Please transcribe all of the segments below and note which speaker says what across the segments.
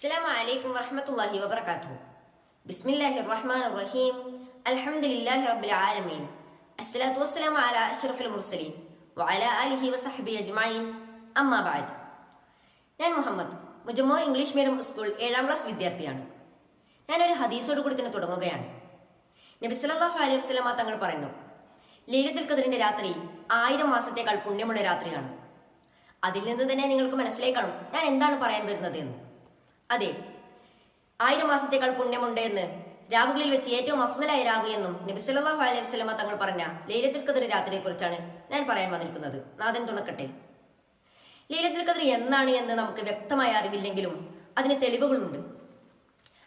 Speaker 1: അസ്സാം വലൈക്കും വറഹമത്തല്ലാഹി വബർക്കാത്തു ബിസ്മില്ലാഹി റഹ്മാൻ റഹീം അലഹമുല്ലാഹി റബ്ബിൽ ആലമീൻ. അസ്സലാത്തു വസ്സലാം അല അഷ്റഫുൽ മുർസലീൻ. വഅല അലിഹി വസഹബി അജ്മൈൻ അമ്മാബാദ് ഞാൻ മുഹമ്മദ് മുജമ്മോ ഇംഗ്ലീഷ് മീഡിയം സ്കൂൾ ഏഴാം ക്ലാസ് വിദ്യാർത്ഥിയാണ്. ഞാനൊരു ഹദീസോട് കൂടി തന്നെ തുടങ്ങുകയാണ്. നബി സല്ലല്ലാഹു അലൈഹി വസല്ലമ തങ്ങൾ പറഞ്ഞു ലീലത്തുൽ ഖദറിന്റെ രാത്രി ആയിരം മാസത്തേക്കാൾ പുണ്യമുള്ള രാത്രിയാണ്. അതിൽ നിന്ന് തന്നെ നിങ്ങൾക്ക് മനസ്സിലായി കാണും ഞാൻ എന്താണ് പറയാൻ വരുന്നത് എന്ന്. അതെ ആയിരം മാസത്തേക്കാൾ പുണ്യമുണ്ട് എന്ന് രാവുകളിൽ വെച്ച് ഏറ്റവും അഫ്സലായ രാവ് എന്നും നബിസലാഹു അലൈഹി വസ്ലമ തങ്ങൾ പറഞ്ഞ ലൈലത്തുൽ ഖദർ രാത്രിയെക്കുറിച്ചാണ് ഞാൻ പറയാൻ വന്നിരിക്കുന്നത്. നാദൻ തുണക്കട്ടെ. ലൈലത്തുൽ ഖദർ എന്നാണ് എന്ന് നമുക്ക് വ്യക്തമായ അറിവില്ലെങ്കിലും അതിന് തെളിവുകളുണ്ട്.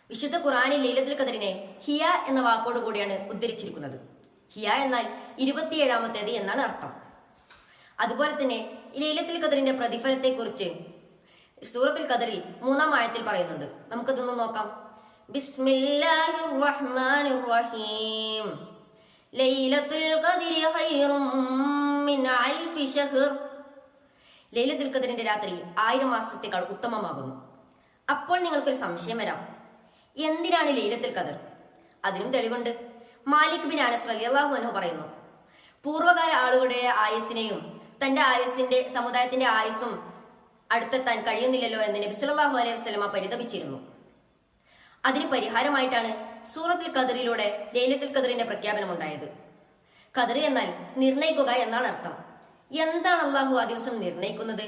Speaker 1: വിശുദ്ധ ഖുറാനിൽ ലൈലത്തുൽ ഖദറിനെ ഹിയ എന്ന വാക്കോട് കൂടിയാണ് ഉദ്ധരിച്ചിരിക്കുന്നത്. ഹിയ എന്നാൽ ഇരുപത്തിയേഴാമത്തേത് എന്നാണ് അർത്ഥം. അതുപോലെ തന്നെ ലൈലത്തുൽ ഖദറിന്റെ പ്രതിഫലത്തെക്കുറിച്ച് സൂറത്തുൽ ഖദറിൽ മൂന്നാം ആയത്തിൽ പറയുന്നുണ്ട്. നമുക്കതൊന്ന് നോക്കാം. ബിസ്മില്ലാഹിർ റഹ്മാനിർ റഹീം ലൈലത്തുൽ ഖദരി ഖൈറും മിൻ അൽഫി ഷഹർ ലൈലത്തുൽ ഖദറിന്റെ രാത്രി ആയിരം മാസത്തേക്കാൾ ഉത്തമമാകുന്നു. അപ്പോൾ നിങ്ങൾക്കൊരു സംശയം വരാം. എന്തിനാണ് ലൈലത്തുൽ ഖദർ? അതിനും തെളിവുണ്ട്. മാലിക് ബിൻ അനസ് റളിയല്ലാഹു അൻഹു പറയുന്നു പൂർവകാല ആളുകളുടെ ആയുസ്സിനെയും തന്റെ ആയുസ്സിന്റെ സമുദായത്തിന്റെ ആയുസ്സും അടുത്തെത്താൻ കഴിയുന്നില്ലല്ലോ എന്ന് നബി സല്ലല്ലാഹു അലൈഹി വസ്ലമ പരിതപിച്ചിരുന്നു. അതിന് പരിഹാരമായിട്ടാണ് സൂറത്തുൽ ഖദറിലൂടെ ലൈലത്തുൽ പ്രഖ്യാപനം ഉണ്ടായത്. ഖദർ എന്നാൽ നിർണയിക്കുക എന്നാണ് അർത്ഥം. എന്താണ് അള്ളാഹു ആ ദിവസം നിർണയിക്കുന്നത്?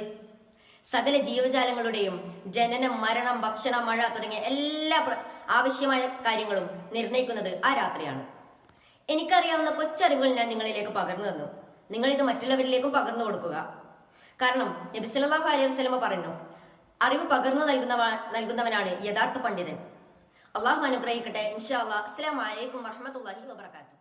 Speaker 1: സകല ജീവജാലങ്ങളുടെയും ജനനം മരണം ഭക്ഷണം മഴ തുടങ്ങിയ എല്ലാ ആവശ്യമായ കാര്യങ്ങളും നിർണയിക്കുന്നത് ആ രാത്രിയാണ്. എനിക്കറിയാവുന്ന കൊച്ചറിവുകൾ ഞാൻ നിങ്ങളിലേക്ക് പകർന്നു തന്നു. നിങ്ങളിത് മറ്റുള്ളവരിലേക്കും പകർന്നു കൊടുക്കുക. കാരണം നബി സല്ലല്ലാഹു അലൈഹി വസല്ലമ പറഞ്ഞു അറിവ് പകർന്നു നൽകുന്നവ നൽകുന്നവനാണ് യഥാർത്ഥ പണ്ഡിതൻ. അള്ളാഹു അനുഗ്രഹിക്കട്ടെ. ഇൻഷാ അല്ലാ അസ്സലാമു അലൈക്കും വറഹ്മത്തുള്ളാഹി വബറകാതുഹു.